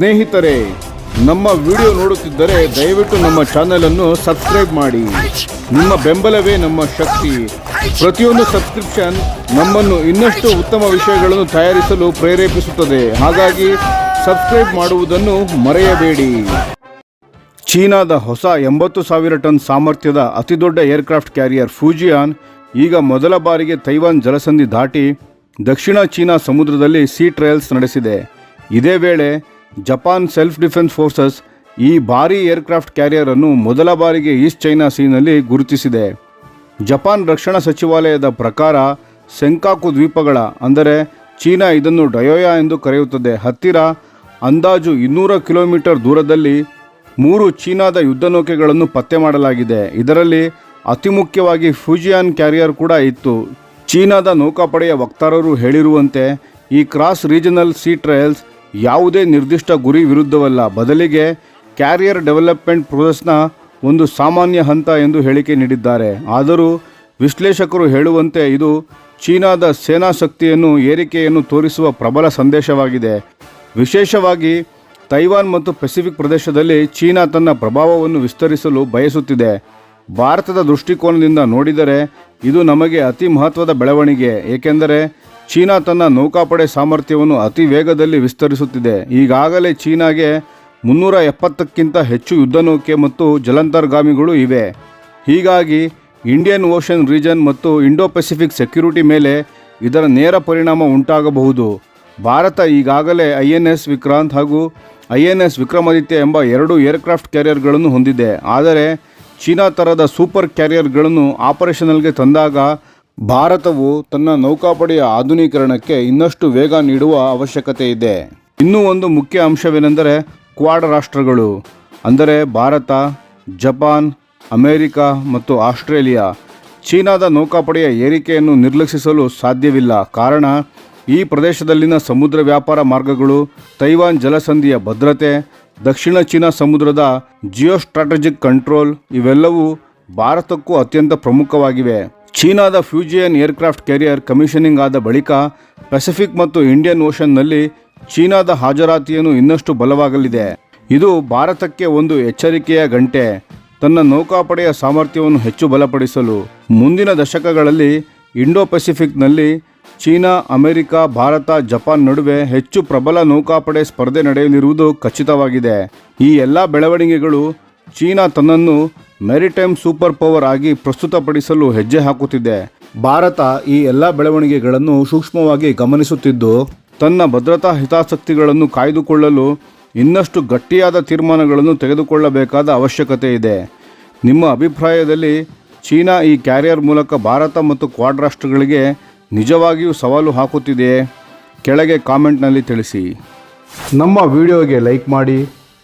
ಸ್ನೇಹಿತರೆ, ನಮ್ಮ ವಿಡಿಯೋ ನೋಡುತ್ತಿದ್ದರೆ ದಯವಿಟ್ಟು ನಮ್ಮ ಚಾನೆಲ್ ಅನ್ನು ಸಬ್ಸ್ಕ್ರೈಬ್ ಮಾಡಿ. ನಿಮ್ಮ ಬೆಂಬಲವೇ ನಮ್ಮ ಶಕ್ತಿ. ಪ್ರತಿಯೊಂದು ಸಬ್ಸ್ಕ್ರಿಪ್ಷನ್ ನಮ್ಮನ್ನು ಇನ್ನಷ್ಟು ಉತ್ತಮ ವಿಷಯಗಳನ್ನು ತಯಾರಿಸಲು ಪ್ರೇರೇಪಿಸುತ್ತದೆ. ಹಾಗಾಗಿ ಸಬ್ಸ್ಕ್ರೈಬ್ ಮಾಡುವುದನ್ನು ಮರೆಯಬೇಡಿ. ಚೀನಾದ ಹೊಸ ಎಂಬತ್ತು ಸಾವಿರ ಟನ್ ಸಾಮರ್ಥ್ಯದ ಅತಿದೊಡ್ಡ ಏರ್ಕ್ರಾಫ್ಟ್ ಕ್ಯಾರಿಯರ್ ಫೂಜಿಯಾನ್ ಈಗ ಮೊದಲ ಬಾರಿಗೆ ತೈವಾನ್ ಜಲಸಂಧಿ ದಾಟಿ ದಕ್ಷಿಣ ಚೀನಾ ಸಮುದ್ರದಲ್ಲಿ ಸೀ ಟ್ರಯಲ್ಸ್ ನಡೆಸಿದೆ. ಇದೇ ವೇಳೆ ಜಪಾನ್ ಸೆಲ್ಫ್ ಡಿಫೆನ್ಸ್ ಫೋರ್ಸಸ್ ಈ ಭಾರಿ ಏರ್ಕ್ರಾಫ್ಟ್ ಕ್ಯಾರಿಯರ್ ಅನ್ನು ಮೊದಲ ಬಾರಿಗೆ ಈಸ್ಟ್ ಚೈನಾ ಸೀನಲ್ಲಿ ಗುರುತಿಸಿದೆ. ಜಪಾನ್ ರಕ್ಷಣಾ ಸಚಿವಾಲಯದ ಪ್ರಕಾರ ಸೆಂಕಾಕು ದ್ವೀಪಗಳ, ಅಂದರೆ ಚೀನಾ ಇದನ್ನು ಡಯೋಯಾ ಎಂದು ಕರೆಯುತ್ತದೆ, ಹತ್ತಿರ ಅಂದಾಜು ಇನ್ನೂರ ಕಿಲೋಮೀಟರ್ ದೂರದಲ್ಲಿ ಮೂರು ಚೀನಾದ ಯುದ್ಧ ನೌಕೆಗಳನ್ನು ಪತ್ತೆ ಮಾಡಲಾಗಿದೆ. ಇದರಲ್ಲಿ ಅತಿ ಮುಖ್ಯವಾಗಿ ಫ್ಯೂಜಿಯಾನ್ ಕ್ಯಾರಿಯರ್ ಕೂಡ ಇತ್ತು. ಚೀನಾದ ನೌಕಾಪಡೆಯ ವಕ್ತಾರರು ಹೇಳಿರುವಂತೆ ಈ ಕ್ರಾಸ್ ರೀಜನಲ್ ಸೀ ಟ್ರಯಲ್ಸ್ ಯಾವುದೇ ನಿರ್ದಿಷ್ಟ ಗುರಿ ವಿರುದ್ಧವಲ್ಲ. ಬದಲಿಗೆ ಕ್ಯಾರಿಯರ್ ಡೆವಲಪ್ಮೆಂಟ್ ಪ್ರೋಸೆಸ್ನ ಒಂದು ಸಾಮಾನ್ಯ ಹಂತ ಎಂದು ಹೇಳಿಕೆ ನೀಡಿದ್ದಾರೆ. ಆದರೂ ವಿಶ್ಲೇಷಕರು ಹೇಳುವಂತೆ ಇದು ಚೀನಾದ ಸೇನಾ ಶಕ್ತಿಯನ್ನು ಏರಿಕೆಯನ್ನು ತೋರಿಸುವ ಪ್ರಬಲ ಸಂದೇಶವಾಗಿದೆ. ವಿಶೇಷವಾಗಿ ತೈವಾನ್ ಮತ್ತು ಪೆಸಿಫಿಕ್ ಪ್ರದೇಶದಲ್ಲಿ ಚೀನಾ ತನ್ನ ಪ್ರಭಾವವನ್ನು ವಿಸ್ತರಿಸಲು ಬಯಸುತ್ತಿದೆ. ಭಾರತದ ದೃಷ್ಟಿಕೋನದಿಂದ ನೋಡಿದರೆ ಇದು ನಮಗೆ ಅತಿ ಮಹತ್ವದ ಬೆಳವಣಿಗೆ, ಏಕೆಂದರೆ ಚೀನಾ ತನ್ನ ನೌಕಾಪಡೆ ಸಾಮರ್ಥ್ಯವನ್ನು ಅತಿ ವೇಗದಲ್ಲಿ ವಿಸ್ತರಿಸುತ್ತಿದೆ. ಈಗಾಗಲೇ ಚೀನಾಗೆ ಮುನ್ನೂರ ಎಪ್ಪತ್ತಕ್ಕಿಂತ ಹೆಚ್ಚು ಯುದ್ಧ ನೌಕೆ ಮತ್ತು ಜಲಂತರ್ಗಾಮಿಗಳು ಇವೆ. ಹೀಗಾಗಿ ಇಂಡಿಯನ್ ಓಷನ್ ರೀಜನ್ ಮತ್ತು ಇಂಡೋ ಪೆಸಿಫಿಕ್ ಸೆಕ್ಯುರಿಟಿ ಮೇಲೆ ಇದರ ನೇರ ಪರಿಣಾಮ ಉಂಟಾಗಬಹುದು. ಭಾರತ ಈಗಾಗಲೇ ಐ ಎನ್ ಎಸ್ ವಿಕ್ರಾಂತ್ ಹಾಗೂ ಐ ಎನ್ ಎಸ್ ವಿಕ್ರಮಾದಿತ್ಯ ಎಂಬ ಎರಡು ಏರ್ಕ್ರಾಫ್ಟ್ ಕ್ಯಾರಿಯರ್ಗಳನ್ನು ಹೊಂದಿದೆ. ಆದರೆ ಚೀನಾ ಥರದ ಸೂಪರ್ ಕ್ಯಾರಿಯರ್ಗಳನ್ನು ಆಪರೇಷನಲ್ಗೆ ತಂದಾಗ ಭಾರತವು ತನ್ನ ನೌಕಾಪಡೆಯ ಆಧುನೀಕರಣಕ್ಕೆ ಇನ್ನಷ್ಟು ವೇಗ ನೀಡುವ ಅವಶ್ಯಕತೆ ಇದೆ. ಇನ್ನೂ ಒಂದು ಮುಖ್ಯ ಅಂಶವೇನೆಂದರೆ ಕ್ವಾಡ್ ರಾಷ್ಟ್ರಗಳು, ಅಂದರೆ ಭಾರತ, ಜಪಾನ್, ಅಮೇರಿಕಾ ಮತ್ತು ಆಸ್ಟ್ರೇಲಿಯಾ. ಚೀನಾದ ನೌಕಾಪಡೆಯ ಏರಿಕೆಯನ್ನು ನಿರ್ಲಕ್ಷಿಸಲು ಸಾಧ್ಯವಿಲ್ಲ. ಕಾರಣ, ಈ ಪ್ರದೇಶದಲ್ಲಿನ ಸಮುದ್ರ ವ್ಯಾಪಾರ ಮಾರ್ಗಗಳು, ತೈವಾನ್ ಜಲಸಂಧಿಯ ಭದ್ರತೆ, ದಕ್ಷಿಣ ಚೀನಾ ಸಮುದ್ರದ ಜಿಯೋ ಸ್ಟ್ರಾಟಜಿಕ್ ಕಂಟ್ರೋಲ್ ಇವೆಲ್ಲವೂ ಭಾರತಕ್ಕೂ ಅತ್ಯಂತ ಪ್ರಮುಖವಾಗಿವೆ. ಚೀನಾದ ಫ್ಯೂಜಿಯನ್ ಏರ್ಕ್ರಾಫ್ಟ್ ಕ್ಯಾರಿಯರ್ ಕಮಿಷನಿಂಗ್ ಆದ ಬಳಿಕ ಪೆಸಿಫಿಕ್ ಮತ್ತು ಇಂಡಿಯನ್ ಓಷನ್ನಲ್ಲಿ ಚೀನಾದ ಹಾಜರಾತಿಯನ್ನು ಇನ್ನಷ್ಟು ಬಲವಾಗಲಿದೆ. ಇದು ಭಾರತಕ್ಕೆ ಒಂದು ಎಚ್ಚರಿಕೆಯ ಗಂಟೆ. ತನ್ನ ನೌಕಾಪಡೆಯ ಸಾಮರ್ಥ್ಯವನ್ನು ಹೆಚ್ಚು ಬಲಪಡಿಸಲು. ಮುಂದಿನ ದಶಕಗಳಲ್ಲಿ ಇಂಡೋ ಪೆಸಿಫಿಕ್ನಲ್ಲಿ ಚೀನಾ, ಅಮೆರಿಕ, ಭಾರತ, ಜಪಾನ್ ನಡುವೆ ಹೆಚ್ಚು ಪ್ರಬಲ ನೌಕಾಪಡೆ ಸ್ಪರ್ಧೆ ನಡೆಯಲಿರುವುದು ಖಚಿತವಾಗಿದೆ. ಈ ಎಲ್ಲ ಬೆಳವಣಿಗೆಗಳು ಚೀನಾ ತನ್ನನ್ನು ಮೆರಿಟೈಮ್ ಸೂಪರ್ ಪವರ್ ಆಗಿ ಪ್ರಸ್ತುತಪಡಿಸಲು ಹೆಜ್ಜೆ ಹಾಕುತ್ತಿದೆ. ಭಾರತ ಈ ಎಲ್ಲ ಬೆಳವಣಿಗೆಗಳನ್ನು ಸೂಕ್ಷ್ಮವಾಗಿ ಗಮನಿಸುತ್ತಿದ್ದು, ತನ್ನ ಭದ್ರತಾ ಹಿತಾಸಕ್ತಿಗಳನ್ನು ಕಾಯ್ದುಕೊಳ್ಳಲು ಇನ್ನಷ್ಟು ಗಟ್ಟಿಯಾದ ತೀರ್ಮಾನಗಳನ್ನು ತೆಗೆದುಕೊಳ್ಳಬೇಕಾದ ಅವಶ್ಯಕತೆ ಇದೆ. ನಿಮ್ಮ ಅಭಿಪ್ರಾಯದಲ್ಲಿ ಚೀನಾ ಈ ಕ್ಯಾರಿಯರ್ ಮೂಲಕ ಭಾರತ ಮತ್ತು ಕ್ವಾಡ್ ರಾಷ್ಟ್ರಗಳಿಗೆ ನಿಜವಾಗಿಯೂ ಸವಾಲು ಹಾಕುತ್ತಿದೆಯೇ? ಕೆಳಗೆ ಕಾಮೆಂಟ್ನಲ್ಲಿ ತಿಳಿಸಿ. ನಮ್ಮ ವಿಡಿಯೋಗೆ ಲೈಕ್ ಮಾಡಿ